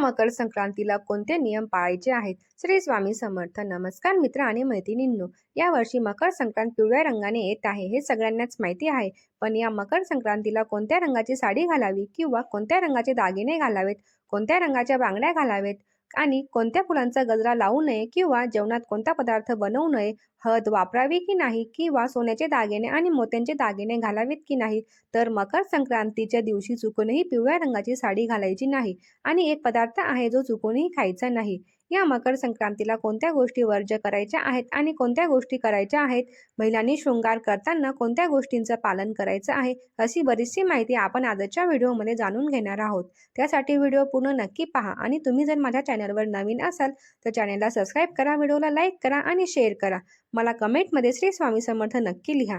मकर संक्रांतीला कोणते नियम पाळायचे आहेत? श्री स्वामी समर्थ. नमस्कार मित्र आणि मैत्रिणींनो. या वर्षी मकर संक्रांत पिवळ्या रंगाने येत आहे हे सगळ्यांनाच माहिती आहे. पण या मकर संक्रांतीला कोणत्या रंगाची साडी घालावी किंवा कोणत्या रंगाचे दागिने घालावेत? कोणत्या रंगाच्या बांगड्या घालावेत? आणि कोणत्या फुलांचा गजरा लावू नये किंवा जेवणात कोणता पदार्थ बनवू नये हळद वापरावी की नाही किंवा सोन्याचे दागिने आणि मोत्यांचे दागिने घालावेत की नाही? तर मकर संक्रांतीच्या दिवशी चुकूनही पिवळ्या रंगाची साडी घालायची नाही आणि एक पदार्थ आहे जो चुकूनही खायचा नाही. या मकर संक्रांतीला कोणत्या गोष्टी वर्ज्य करायच्या आहेत आणि कोणत्या गोष्टी करायच्या आहेत? महिलांनी शृंगार करताना कोणत्या गोष्टींचं पालन करायचं आहे? अशी बरीचशी माहिती आपण आजच्या व्हिडिओमध्ये जाणून घेणार आहोत. त्यासाठी व्हिडिओ पूर्ण नक्की पहा आणि तुम्ही जर माझ्या चॅनलवर नवीन असाल तर चॅनलला सबस्क्राईब करा व्हिडिओला लाईक करा आणि शेअर करा. मला कमेंटमध्ये श्री स्वामी समर्थ नक्की लिहा.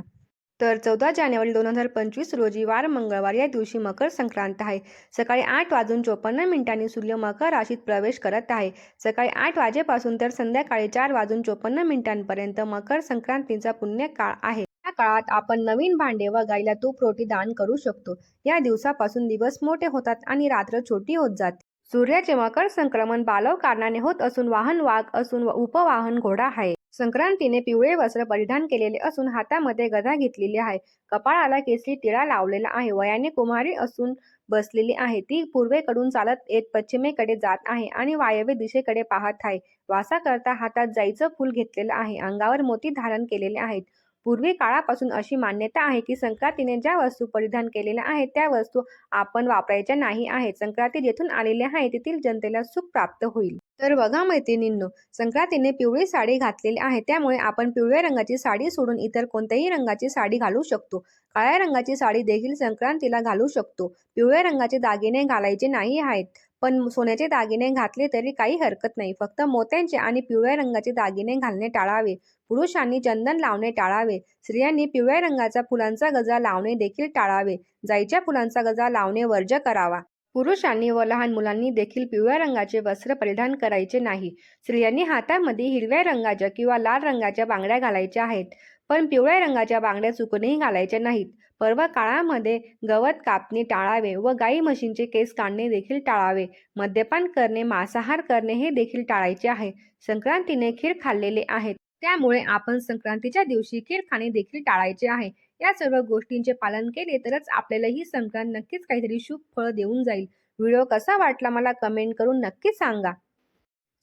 तर चौदा जानेवारी दोन हजार पंचवीस रोजी वार मंगळवार या दिवशी मकर संक्रांत आहे. सकाळी आठ वाजून चोपन्न मिनिटांनी सूर्य मकर राशीत प्रवेश करत आहे. सकाळी आठ वाजेपासून तर संध्याकाळी चार वाजून चोपन्न मिनिटांपर्यंत मकर संक्रांतीचा पुण्य काळ आहे. या काळात आपण नवीन भांडे व गाईला तूप रोटी दान करू शकतो. या दिवसापासून दिवस मोठे होतात आणि रात्र छोटी होत जाते. सूर्याचे मकर संक्रमण बालव कारणाने होत असून वाहन वाघ असून उपवाहन घोडा आहे. संक्रांतीने पिवळे वस्त्र परिधान केलेले असून हातामध्ये गदा घेतलेली आहे. कपाळाला केसरी टिळा लावलेला आहे. वयाने कुमारी असून बसलेली आहे. ती पूर्वेकडून चालत येत पश्चिमेकडे जात आहे आणि वायव्य दिशेकडे पाहत आहे. वासा करता हातात जाईचं फूल घेतलेलं आहे. अंगावर मोती धारण केलेले आहेत. पूर्वी काळापासून अशी मान्यता आहे की संक्रांतीने ज्या वस्तू परिधान केलेल्या आहेत त्या वस्तू आपण वापरायच्या नाही आहेत. संक्रांती जेथून आलेल्या आहे तेथील जनतेला सुख प्राप्त होईल. तर बघा मैत्रिणींनो संक्रांतीने पिवळी साडी घातलेली आहे. त्यामुळे आपण पिवळ्या रंगाची साडी सोडून इतर कोणत्याही रंगाची साडी घालू शकतो. काळ्या रंगाची साडी देखील संक्रांतीला घालू शकतो. पिवळ्या रंगाचे दागिने घालायचे नाही आहेत. पण सोन्याचे दागिने घातले तरी काही हरकत नाही. फक्त मोत्यांचे आणि पिवळ्या रंगाचे दागिने घालणे टाळावे. पुरुषांनी चंदन लावणे टाळावे. स्त्रियांनी पिवळ्या रंगाचा फुलांचा गजा लावणे देखील टाळावे. जायच्या फुलांचा गजा लावणे वर्ज करावा. पुरुषांनी व लहान मुलांनी देखील पिवळ्या रंगाचे वस्त्र परिधान करायचे नाही. स्त्रियांनी हातामध्ये हिरव्या रंगाच्या किंवा लाल रंगाच्या बांगड्या घालायच्या आहेत पण पिवळ्या रंगाच्या बांगड्या चुकूनही घालायच्या नाहीत. पर्व काळामध्ये गवत कापणे टाळावे व गाई म्हशींचे केस काढणे देखील टाळावे. मद्यपान करणे मांसाहार करणे हे देखील टाळायचे आहे. संक्रांतीने खीर खाल्लेले आहेत. त्यामुळे आपण संक्रांतीच्या दिवशी खीर खाणे देखील टाळायचे आहे. या सर्व गोष्टींचे पालन केले तरच आपल्याला ही संक्रांत नक्कीच काहीतरी शुभ फळ देऊन जाईल. व्हिडिओ कसा वाटला मला कमेंट करून नक्की सांगा.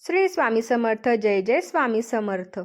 श्री स्वामी समर्थ. जय जय स्वामी समर्थ.